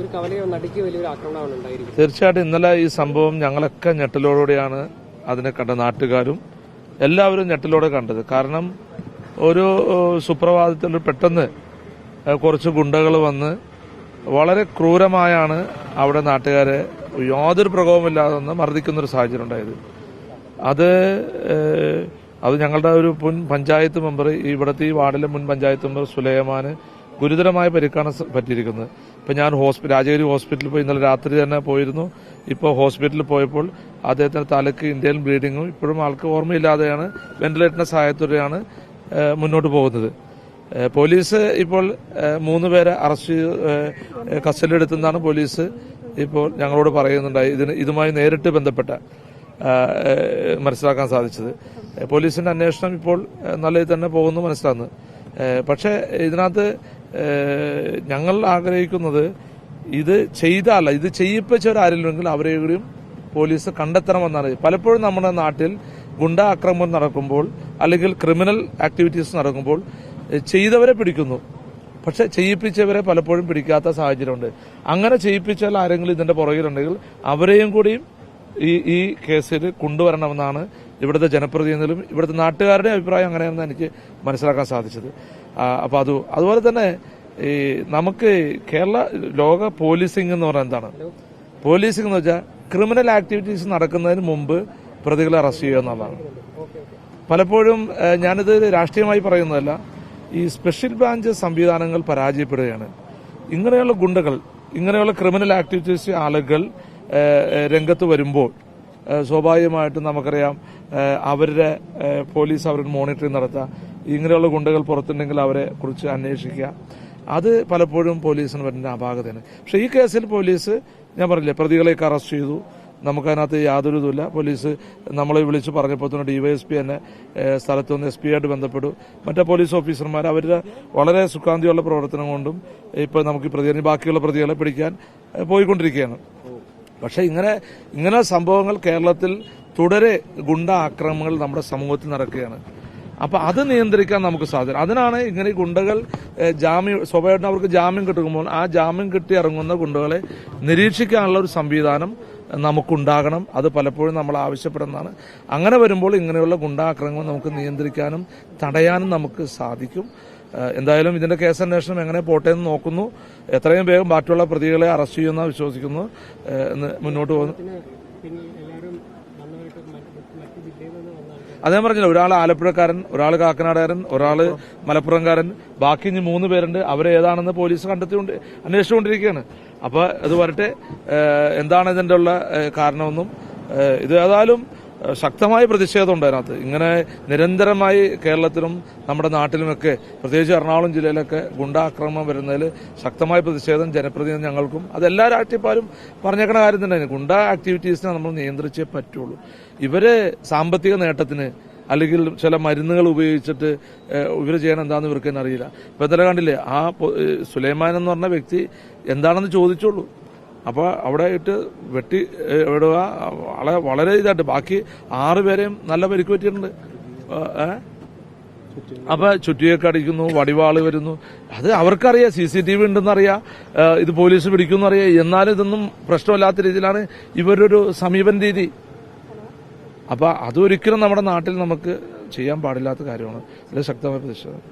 ഒരു തീർച്ചയായിട്ടും ഇന്നലെ ഈ സംഭവം ഞങ്ങളൊക്കെ ഞെട്ടലോടെയാണ് അതിനെ കണ്ട നാട്ടുകാരും എല്ലാവരും ഞെട്ടലോടെ കണ്ടത്. കാരണം ഒരു സുപ്രഭാതത്തിൽ പെട്ടെന്ന് കുറച്ച് ഗുണ്ടകൾ വന്ന് വളരെ ക്രൂരമായാണ് അവിടെ നാട്ടുകാരെ യാതൊരു പ്രകോപമില്ലാതെ വന്ന് മർദ്ദിക്കുന്നൊരു സാഹചര്യം ഉണ്ടായത്. അത് അത് ഞങ്ങളുടെ ഒരു മുൻ പഞ്ചായത്ത് മെമ്പർ ഇവിടുത്തെ ഈ വാർഡിലെ മുൻ പഞ്ചായത്ത് മെമ്പർ സുലൈമാന് ഗുരുതരമായ പരിക്കാണ് പറ്റിയിരിക്കുന്നത്. ഇപ്പൊ ഞാൻ ഹോസ്പിറ്റൽ രാജഗിരി ഹോസ്പിറ്റലിൽ പോയി ഇന്നലെ രാത്രി തന്നെ പോയിരുന്നു. ഇപ്പോൾ ഹോസ്പിറ്റലിൽ പോയപ്പോൾ അദ്ദേഹത്തിന്റെ തലക്ക് ഇന്ത്യയിൽ ബ്ലീഡിങ്ങും ഇപ്പോഴും ആൾക്ക് ഓർമ്മയില്ലാതെയാണ് വെന്റിലേറ്ററിന്റെ സഹായത്തോടെയാണ് മുന്നോട്ട് പോകുന്നത്. പോലീസ് ഇപ്പോൾ മൂന്ന് പേരെ അറസ്റ്റ് ചെയ്ത് കസ്റ്റഡി കസ്റ്റഡിയിലെടുത്തെന്നാണ് പോലീസ് ഇപ്പോൾ ഞങ്ങളോട് പറയുന്നുണ്ടായി. ഇതിന് ഇതുമായി നേരിട്ട് ബന്ധപ്പെട്ട മനസ്സിലാക്കാൻ സാധിച്ചത്. പോലീസിന്റെ അന്വേഷണം ഇപ്പോൾ നല്ല തന്നെ പോകുന്നു മനസ്സിലാകുന്നു പക്ഷേ ഇതിനകത്ത് ഞങ്ങൾ ആഗ്രഹിക്കുന്നത് ഇത് ചെയ്താല ഇത് ചെയ്യിപ്പിച്ചവരാരില്ലെങ്കിൽ അവരെ കൂടിയും പോലീസ് കണ്ടെത്തണമെന്നാണ്. പലപ്പോഴും നമ്മുടെ നാട്ടിൽ ഗുണ്ട ആക്രമണം നടക്കുമ്പോൾ അല്ലെങ്കിൽ ക്രിമിനൽ ആക്ടിവിറ്റീസ് നടക്കുമ്പോൾ ചെയ്തവരെ പിടിക്കുന്നു. പക്ഷെ ചെയ്യിപ്പിച്ചവരെ പലപ്പോഴും പിടിക്കാത്ത സാഹചര്യമുണ്ട്. അങ്ങനെ ചെയ്യിപ്പിച്ചാൽ ആരെങ്കിലും ഇതിന്റെ പുറകിലുണ്ടെങ്കിൽ അവരെയും കൂടിയും ഈ ഈ കേസിൽ കൊണ്ടുവരണമെന്നാണ് ഇവിടുത്തെ ജനപ്രതിനിധികളും ഇവിടുത്തെ നാട്ടുകാരുടെ അഭിപ്രായം അങ്ങനെയാണെന്ന് എനിക്ക് മനസ്സിലാക്കാൻ സാധിച്ചത്. അപ്പോൾ അപ്പൊ അത് അതുപോലെ തന്നെ ഈ നമുക്ക് കേരള ലോക പോലീസിംഗ് എന്ന് പറഞ്ഞാൽ എന്താണ്? പോലീസിംഗ് എന്ന് വെച്ചാൽ ക്രിമിനൽ ആക്ടിവിറ്റീസ് നടക്കുന്നതിന് മുമ്പ് പ്രതികളെ അറസ്റ്റ് ചെയ്യുക എന്നുള്ളതാണ്. പലപ്പോഴും ഞാനിത് രാഷ്ട്രീയമായി പറയുന്നതല്ല ഈ സ്പെഷ്യൽ ബ്രാഞ്ച് സംവിധാനങ്ങൾ പരാജയപ്പെടുകയാണ്. ഇങ്ങനെയുള്ള ഗുണ്ടകൾ ഇങ്ങനെയുള്ള ക്രിമിനൽ ആക്ടിവിറ്റീസ് ആളുകൾ രംഗത്ത് വരുമ്പോൾ സ്വാഭാവികമായിട്ടും നമുക്കറിയാം അവരുടെ പോലീസ് അവരുടെ മോണിറ്ററിംഗ് നടത്തുക ഇങ്ങനെയുള്ള ഗുണ്ടകൾ പുറത്തുണ്ടെങ്കിൽ അവരെ കുറിച്ച് അന്വേഷിക്കുക. അത് പലപ്പോഴും പോലീസിന് വരുന്ന അപാകതയാണ്. പക്ഷെ ഈ കേസിൽ പോലീസ് ഞാൻ പറഞ്ഞില്ലേ പ്രതികളെയൊക്കെ അറസ്റ്റ് ചെയ്തു. നമുക്കതിനകത്ത് യാതൊരു ഇതുമില്ല. പോലീസ് നമ്മളെ വിളിച്ച് പറഞ്ഞപ്പോൾ തന്നെ ഡിവൈഎസ്പി തന്നെ സ്ഥലത്ത് നിന്ന് എസ് ആയിട്ട് ബന്ധപ്പെടും മറ്റേ പോലീസ് ഓഫീസർമാർ അവരുടെ വളരെ സുഖാന്തിയുള്ള പ്രവർത്തനം കൊണ്ടും ഇപ്പോൾ നമുക്ക് ഈ പ്രതി ബാക്കിയുള്ള പ്രതികളെ പിടിക്കാൻ പോയിക്കൊണ്ടിരിക്കുകയാണ്. പക്ഷെ ഇങ്ങനെ ഇങ്ങനെ സംഭവങ്ങൾ കേരളത്തിൽ തുടരെ ഗുണ്ട ആക്രമണങ്ങൾ നമ്മുടെ സമൂഹത്തിൽ നടക്കുകയാണ്. അപ്പൊ അത് നിയന്ത്രിക്കാൻ നമുക്ക് സാധിക്കും അതിനാണ് ഇങ്ങനെ ഗുണ്ടകൾ ജാമ്യം സ്വാഭാവികമായിട്ടും അവർക്ക് ജാമ്യം കിട്ടുമ്പോൾ ആ ജാമ്യം കിട്ടി ഇറങ്ങുന്ന ഗുണ്ടകളെ നിരീക്ഷിക്കാനുള്ള ഒരു സംവിധാനം നമുക്കുണ്ടാകണം. അത് പലപ്പോഴും നമ്മൾ ആവശ്യപ്പെടുന്നതാണ്. അങ്ങനെ വരുമ്പോൾ ഇങ്ങനെയുള്ള ഗുണ്ടാക്രമങ്ങൾ നമുക്ക് നിയന്ത്രിക്കാനും തടയാനും നമുക്ക് സാധിക്കും. എന്തായാലും ഇതിന്റെ കേസ് അന്വേഷണം എങ്ങനെ പോട്ടെ എന്ന് നോക്കുന്നു. എത്രയും വേഗം ബാക്കിയുള്ള പ്രതികളെ അറസ്റ്റ് ചെയ്യുന്ന വിശ്വസിക്കുന്നു. എന്ന് മുന്നോട്ട് പോകുന്നു. അതേ പറഞ്ഞില്ല ഒരാൾ ആലപ്പുഴക്കാരൻ ഒരാൾ കാക്കനാടുകാരൻ ഒരാൾ മലപ്പുറംകാരൻ ബാക്കി ഇനി മൂന്ന് പേരുണ്ട്. അവരെ ഏതാണെന്ന് പോലീസ് കണ്ടെത്തിക്കൊണ്ട് അന്വേഷിച്ചുകൊണ്ടിരിക്കുകയാണ്. അപ്പോൾ ഇത് വരട്ടെ. എന്താണ് ഇതിന്റെ ഉള്ള കാരണമെന്നും ഇത് ഏതായാലും ശക്തമായ പ്രതിഷേധമുണ്ട് അതിനകത്ത് ഇങ്ങനെ നിരന്തരമായി കേരളത്തിലും നമ്മുടെ നാട്ടിലുമൊക്കെ പ്രത്യേകിച്ച് എറണാകുളം ജില്ലയിലൊക്കെ ഗുണ്ടാക്രമണം വരുന്നതിൽ ശക്തമായ പ്രതിഷേധം ജനപ്രതിനിധി ഞങ്ങൾക്കും അതെല്ലാ രാഷ്ട്രീയപ്പാരും പറഞ്ഞേക്കണ കാര്യം തന്നെ ഗുണ്ട ആക്ടിവിറ്റീസിനെ നമ്മൾ നിയന്ത്രിച്ചേ പറ്റുള്ളൂ. ഇവർ സാമ്പത്തിക നേട്ടത്തിന് അല്ലെങ്കിൽ ചില മരുന്നുകൾ ഉപയോഗിച്ചിട്ട് ഇവർ ചെയ്യാൻ എന്താന്ന് ഇവർക്ക് തന്നെ അറിയില്ല. ഇപ്പം ഇന്നലെ കണ്ടില്ലേ ആ സുലൈമാൻ എന്ന് പറഞ്ഞ വ്യക്തി എന്താണെന്ന് ചോദിച്ചോളൂ അപ്പൊ അവിടെ ഇട്ട് വെട്ടി ഇടുക വളരെ വളരെ ഇതായിട്ട്. ബാക്കി ആറ് പേരെയും നല്ല പരിക്ക് പറ്റിയിട്ടുണ്ട്. അപ്പൊ ചുറ്റിയൊക്കെ അടിക്കുന്നു വടിവാൾ വരുന്നു. അത് അവർക്കറിയാം സി സി ടി വി ഉണ്ടെന്നറിയാം. ഇത് പോലീസ് പിടിക്കുന്നു പിടിക്കുമെന്നറിയാം. എന്നാലും ഇതൊന്നും പ്രശ്നമില്ലാത്ത രീതിയിലാണ് ഇവരൊരു സമീപന രീതി. അപ്പൊ അതൊരിക്കലും നമ്മുടെ നാട്ടിൽ നമുക്ക് ചെയ്യാൻ പാടില്ലാത്ത കാര്യമാണ്. ഇതിൽ ശക്തമായ പ്രതിഷേധം.